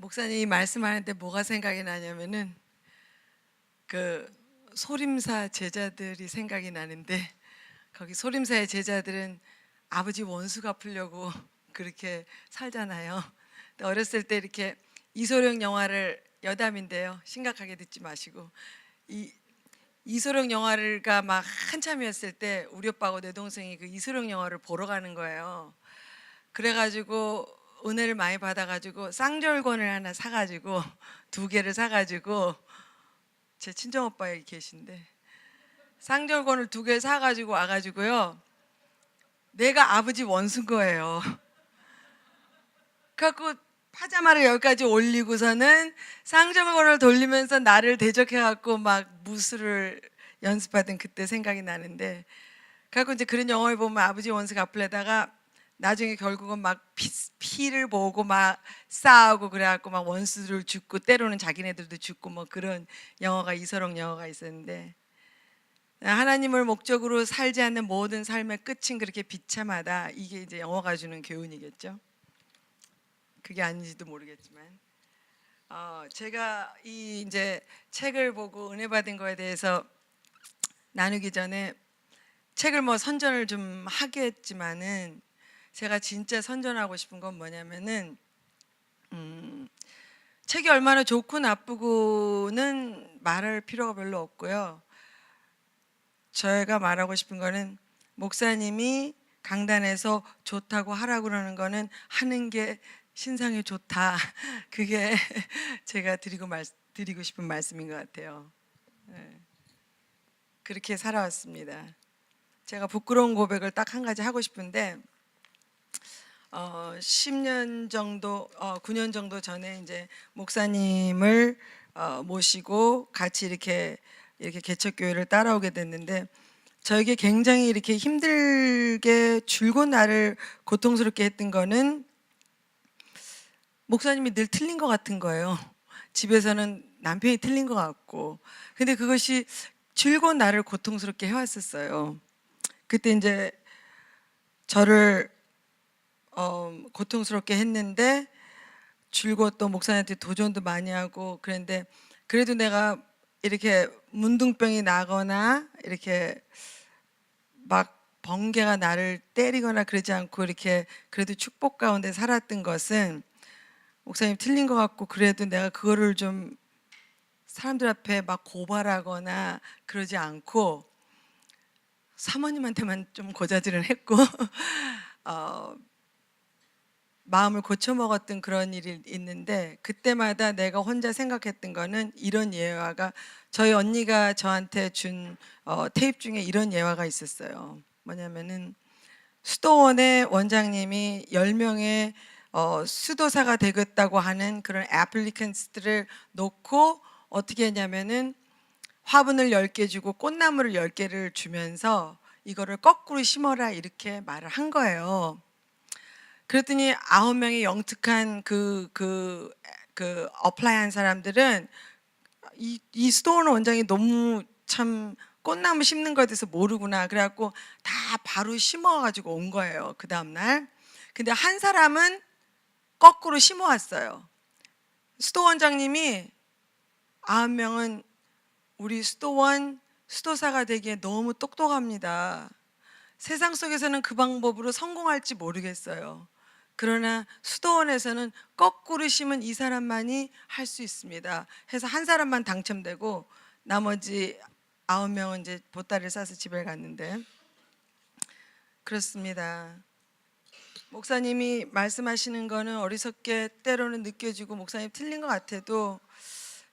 목사님이 말씀하는데 뭐가 생각이 나냐면은 그 소림사 제자들이 생각이 나는데 거기 소림사의 제자들은 아버지 원수 갚으려고 그렇게 살잖아요. 어렸을 때 이렇게 이소룡 영화를 여담인데요. 심각하게 듣지 마시고 이 이소룡 영화가 막 한참이었을 때 우리 오빠하고 내 동생이 그 이소룡 영화를 보러 가는 거예요. 그래가지고 은혜를 많이 받아가지고 쌍절곤을 하나 사가지고 두 개를 사가지고 제 친정 오빠 여기 계신데 쌍절곤을 두 개 사가지고 와가지고요 내가 아버지 원수인 거예요. 그래갖고 파자마를 여기까지 올리고서는 쌍절곤을 돌리면서 나를 대적해갖고 막 무술을 연습하던 그때 생각이 나는데 그래갖고 이제 그런 영화를 보면 아버지 원수 갚으려다가 나중에 결국은 막 피, 피를 보고 막 싸우고 그래갖고 막 원수를 죽고 때로는 자기네들도 죽고 뭐 그런 영화가 이서롱 영화가 있었는데 하나님을 목적으로 살지 않는 모든 삶의 끝은 그렇게 비참하다 이게 이제 영화가 주는 교훈이겠죠. 그게 아닌지도 모르겠지만 어, 제가 이 이제 책을 보고 은혜 받은 거에 대해서 나누기 전에 책을 뭐 선전을 좀 하겠지만은 제가 진짜 선전하고 싶은 건 뭐냐면은 음, 책이 얼마나 좋고 나쁘고는 말할 필요가 별로 없고요. 저희가 말하고 싶은 거는 목사님이 강단에서 좋다고 하라고 그러는 거는 하는 게 신상에 좋다. 그게 제가 드리고 말, 드리고 싶은 말씀인 것 같아요. 네. 그렇게 살아왔습니다. 제가 부끄러운 고백을 딱 한 가지 하고 싶은데 어, 10년 정도, 어, 9년 정도 전에 이제 목사님을 어, 모시고 같이 이렇게 이렇게 개척교회를 따라오게 됐는데 저에게 굉장히 이렇게 힘들게 줄곧 나를 고통스럽게 했던 거는 목사님이 늘 틀린 것 같은 거예요. 집에서는 남편이 틀린 것 같고. 근데 그것이 줄곧 나를 고통스럽게 해왔었어요. 그때 이제 저를 어, 고통스럽게 했는데 줄곧 또 목사님한테 도전도 많이 하고 그랬는데 그래도 내가 이렇게 문둥병이 나거나 이렇게 막 번개가 나를 때리거나 그러지 않고 이렇게 그래도 축복 가운데 살았던 것은 목사님 틀린 것 같고 그래도 내가 그거를 좀 사람들 앞에 막 고발하거나 그러지 않고 사모님한테만 좀 고자질을 했고 어, 마음을 고쳐 먹었던 그런 일이 있는데 그때마다 내가 혼자 생각했던 거는 이런 예화가 저희 언니가 저한테 준 어, 테이프 중에 이런 예화가 있었어요. 뭐냐면은 수도원의 원장님이 10명의 어, 수도사가 되겠다고 하는 그런 애플리컨스들을 놓고 어떻게 했냐면은 화분을 10개 주고 꽃나무를 10개를 주면서 이거를 거꾸로 심어라 이렇게 말을 한 거예요. 그랬더니 아홉 명의 영특한 그 그 그 어플라이한 사람들은 이, 이 스토어는 원장이 너무 참 꽃나무 심는 거에 대해서 모르구나. 그래갖고 다 바로 심어가지고 온 거예요. 그 다음날. 근데 한 사람은 거꾸로 심어왔어요. 수도 원장님이 아홉 명은 우리 수도원 수도사가 되기에 너무 똑똑합니다. 세상 속에서는 그 방법으로 성공할지 모르겠어요. 그러나 수도원에서는 거꾸로 심은 이 사람만이 할 수 있습니다. 해서 한 사람만 당첨되고 나머지 아홉 명은 이제 보따리를 싸서 집에 갔는데 그렇습니다. 목사님이 말씀하시는 거는 어리석게 때로는 느껴지고 목사님 틀린 것 같아도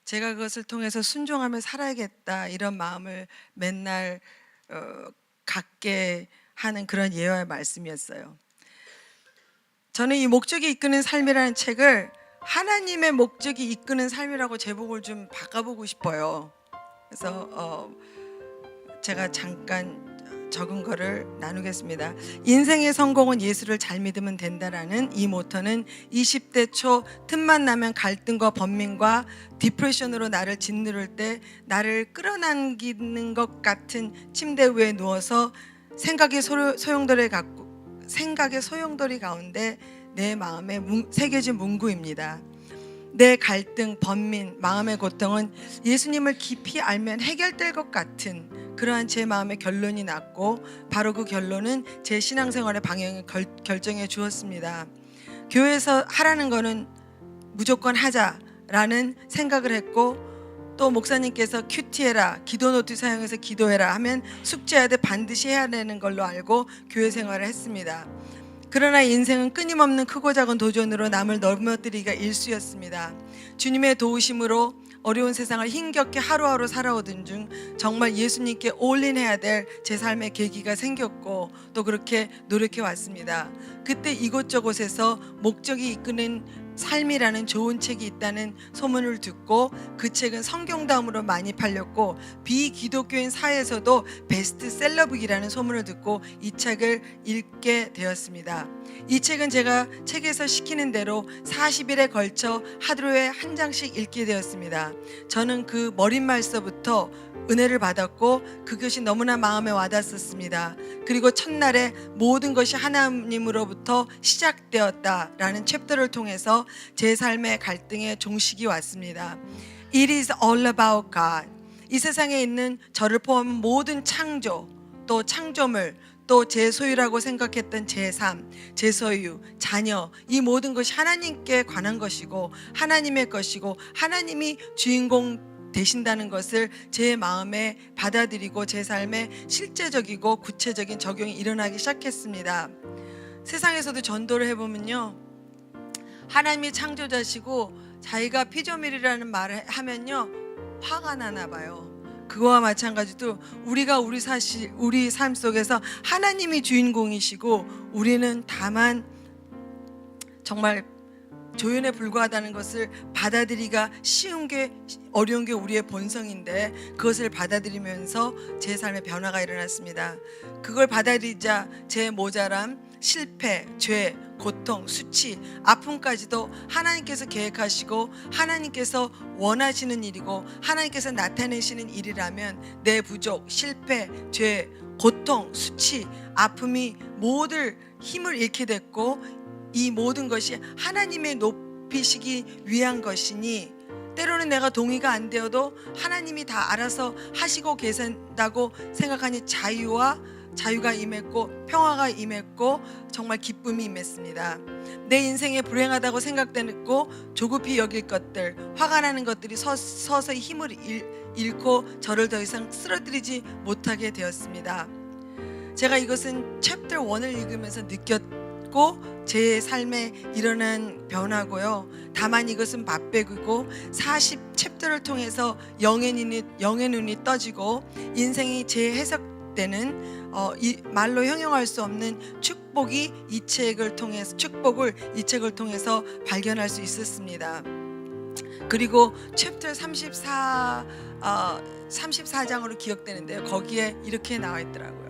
제가 그것을 통해서 순종하며 살아야겠다 이런 마음을 맨날 어, 갖게 하는 그런 예화의 말씀이었어요. 저는 이 목적이 이끄는 삶이라는 책을 하나님의 목적이 이끄는 삶이라고 제목을 좀 바꿔보고 싶어요. 그래서 어, 제가 잠깐 적은 거를 나누겠습니다. 인생의 성공은 예수를 잘 믿으면 된다라는 이 모토는 20대 초 틈만 나면 갈등과 번민과 디프레션으로 나를 짓누를 때 나를 끌어당기는 것 같은 침대 위에 누워서 생각의 소용돌이 갖고 생각의 소용돌이 가운데 내 마음에 문, 새겨진 문구입니다. 내 갈등, 번민, 마음의 고통은 예수님을 깊이 알면 해결될 것 같은 그러한 제 마음의 결론이 났고 바로 그 결론은 제 신앙생활의 방향을 결, 결정해 주었습니다. 교회에서 하라는 거는 무조건 하자라는 생각을 했고 또 목사님께서 큐티해라 기도 노트 사용해서 기도해라 하면 돼 반드시 해야 되는 걸로 알고 교회 생활을 했습니다. 그러나 인생은 끊임없는 크고 작은 도전으로 남을 넘어뜨리기가 일쑤였습니다. 주님의 도우심으로 어려운 세상을 힘겹게 하루하루 살아오던 중 정말 예수님께 올인해야 될 제 삶의 계기가 생겼고 또 그렇게 노력해 왔습니다. 그때 이곳저곳에서 목적이 이끄는 삶이라는 좋은 책이 있다는 소문을 듣고 그 책은 성경 다음으로 많이 팔렸고 비기독교인 사회에서도 베스트셀러북이라는 소문을 듣고 이 책을 읽게 되었습니다. 이 책은 제가 책에서 시키는 대로 40일에 걸쳐 하루에 한 장씩 읽게 되었습니다. 저는 그 머릿말서부터 은혜를 받았고 그 것이 너무나 마음에 와닿았었습니다. 그리고 첫날에 모든 것이 하나님으로부터 시작되었다라는 챕터를 통해서 제 삶의 갈등의 종식이 왔습니다. It is all about God. 이 세상에 있는 저를 포함한 모든 창조 또 창조물 또 제 소유라고 생각했던 제 삶, 제 소유, 자녀 이 모든 것이 하나님께 관한 것이고 하나님의 것이고 하나님이 주인공 되신다는 것을 제 마음에 받아들이고 제 삶에 실제적이고 구체적인 적용이 일어나기 시작했습니다. 세상에서도 전도를 해보면요. 하나님이 창조자시고 자기가 피조물이라는 말을 하면요. 화가 나나 봐요. 그거와 마찬가지로 우리가 우리 사실 우리 삶 속에서 하나님이 주인공이시고 우리는 다만 정말 조연에 불과하다는 것을 받아들이기가 쉬운 게 어려운 게 우리의 본성인데 그것을 받아들이면서 제 삶에 변화가 일어났습니다. 그걸 받아들이자 제 모자람, 실패, 죄, 고통, 수치, 아픔까지도 하나님께서 계획하시고 하나님께서 원하시는 일이고 하나님께서 나타내시는 일이라면 내 부족, 실패, 죄, 고통, 수치, 아픔이 모두 힘을 잃게 됐고 이 모든 것이 하나님의 높이시기 위한 것이니 때로는 내가 동의가 안 되어도 하나님이 다 알아서 하시고 계신다고 생각하니 자유와 자유가 임했고 평화가 임했고 정말 기쁨이 임했습니다. 내 인생에 불행하다고 생각되고 조급히 여길 것들, 화가 나는 것들이 서, 서서히 힘을 잃, 잃고 저를 더 이상 쓰러뜨리지 못하게 되었습니다. 제가 이것은 챕터 1을 읽으면서 느꼈 고 제 삶에 일어난 변화고요. 다만 이것은 맛배기고 40 챕터를 통해서 영의 눈이 영의 눈이 떠지고 인생이 재해석되는 어, 이 말로 형용할 수 없는 축복이 이 책을 통해서 축복을 이 책을 통해서 발견할 수 있었습니다. 그리고 챕터 34 어, 34장으로 기억되는데요. 거기에 이렇게 나와 있더라고요.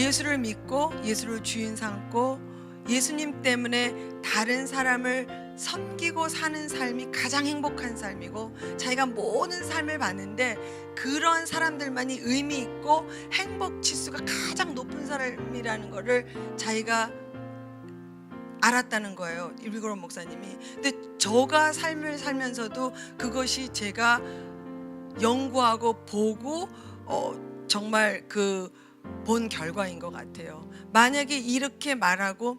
예수를 믿고 예수를 주인 삼고 예수님 때문에 다른 사람을 섬기고 사는 삶이 가장 행복한 삶이고 자기가 모든 삶을 봤는데 그런 사람들만이 의미 있고 행복 지수가 가장 높은 사람이라는 거를 자기가 알았다는 거예요. 일그런 목사님이. 근데 저가 삶을 살면서도 그것이 제가 연구하고 보고 어, 정말 그 본 결과인 것 같아요. 만약에 이렇게 말하고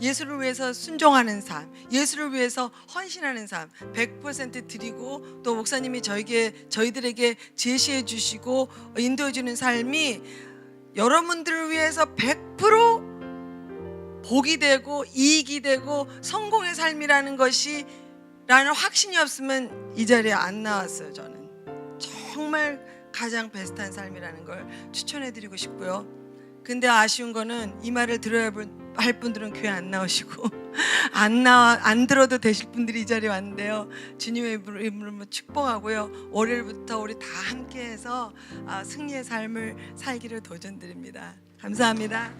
예수를 위해서 순종하는 삶, 예수를 위해서 헌신하는 삶, 100% 드리고 또 목사님이 저에게 저희들에게 제시해 주시고 인도해 주는 삶이 여러분들을 위해서 100% 복이 되고 이익이 되고 성공의 삶이라는 것이 라는 확신이 없으면 이 자리에 안 나왔어요, 저는. 정말 가장 베스트한 삶이라는 걸 추천해 드리고 싶고요. 근데 아쉬운 거는 이 말을 들어야 할 분들은 교회 안 나오시고 안 나와 안 들어도 되실 분들이 이 자리에 왔는데요. 주님의 이름으로 축복하고요. 월요일부터 우리 다 함께해서 아, 승리의 삶을 살기를 도전드립니다. 감사합니다.